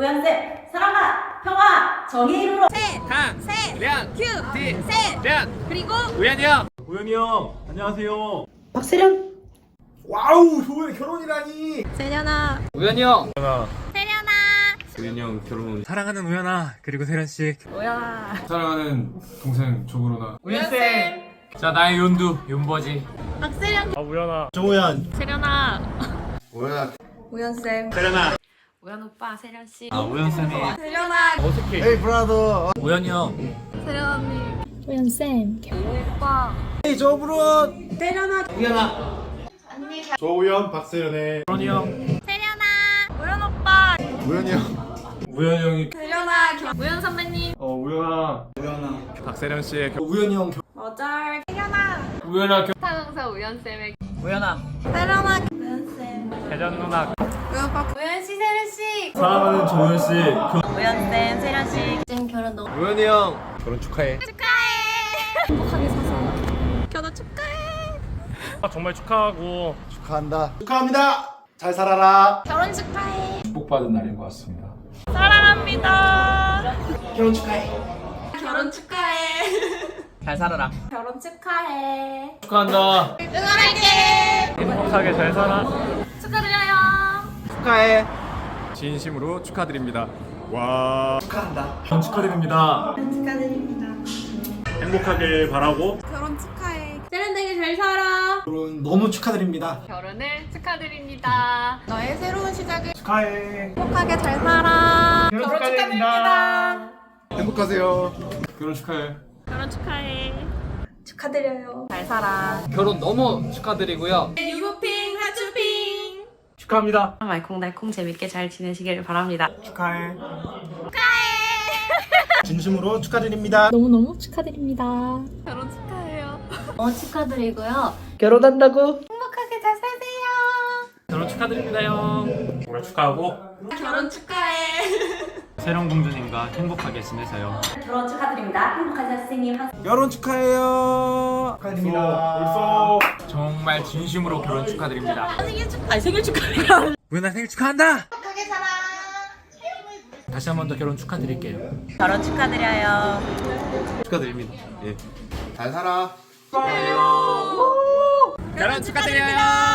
우연쌤 사랑과 평화 정의의 이름으로. 강, 셋, 량, 큐, 디, 셋, 량, 그리고 우연이 형. 우영이 형 안녕하세요. 박세련. 와우 효의 결혼이라니? 세련아, 우연이 형. 세련아, 우영이 형 결혼 사랑하는 우연아 그리고 세련씨. 뭐야? 사랑하는 동생 조그로나. 우연 쌤. 자, 나의 연두, 연버지. 박세련, 아 우연아. 조우연 세련아, 우연아 우연쌤, 세련아 우연 오빠, 세련 씨, 아 우연 쌤이. 세련아, 어색해. 에이 브라더. 우연이 형. 세련 언니, 우연 쌤. 오빠, 에이 조브로 우연아. 조우연 박세련의. 결혼이 형. 세련아, 우연 오빠, 우연이 형. 우연이 형이 세련아, 겨- 우연 선배님, 어 우연아. 우연아. 박세련 씨의 결... 우연이 형 결... 어쩔, 세련아, 우연아 결... 타강사 우연 쌤의 우연아. 세련아, 우연 쌤, 대전 누나 우연 우연 씨, 세련 씨, 사랑하는 조우연 씨 결... 우연 쌤 세련씨 쌤 결혼 너무 우연이 형 결혼 축하해 축하해. 행복하게 사서 결혼 축하해. 정말 축하하고 축하한다. 축하합니다. 잘 살아라. 결혼 축하해. 축복받은 날인 것 같습니다 사랑합니다. 결혼 축하해. 결혼 축하해. 잘 살아라. 결혼 축하해. 축하한다 응원할게. 행복하게 잘 살아. 축하해 진심으로 축하드립니다 와 축하한다 결혼 축하드립니다 축하드립니다 행복하길 바라고 결혼 축하해. 세련되게 잘 살아. 결혼 너무 축하드립니다. 결혼을 축하드립니다. 너의 새로운 시작을 축하해 행복하게 잘 살아. 결혼 축하드립니다 행복하세요. 결혼 축하해 결혼 축하해. 축하드려요 잘 살아. 결혼 너무 축하드리고요. 유부핑 하추핑. 축하합니다 말콩달콩 재밌게 잘 지내시길 바랍니다 축하해 진심으로 축하드립니다. 너무너무 축하드립니다. 결혼 축하해요. 어 축하드리고요 결혼한다고? 행복하게 잘 사세요. 결혼 축하드립니다 형 정말 축하하고 결혼 축하해. 세령 공주님과 행복하게 지내세요 결혼 축하드립니다 선생님 항상 결혼 축하해요. 축하드립니다. 정말 진심으로 결혼 축하드립니다. 생일 축하. 아니 생일 축하해요. 우연아 생일 축하한다 행복하게 살아. 다시 한 번 더 결혼 축하드릴게요. 결혼 축하드려요 축하드립니다 예. 잘 살아. 결혼 축하드려요.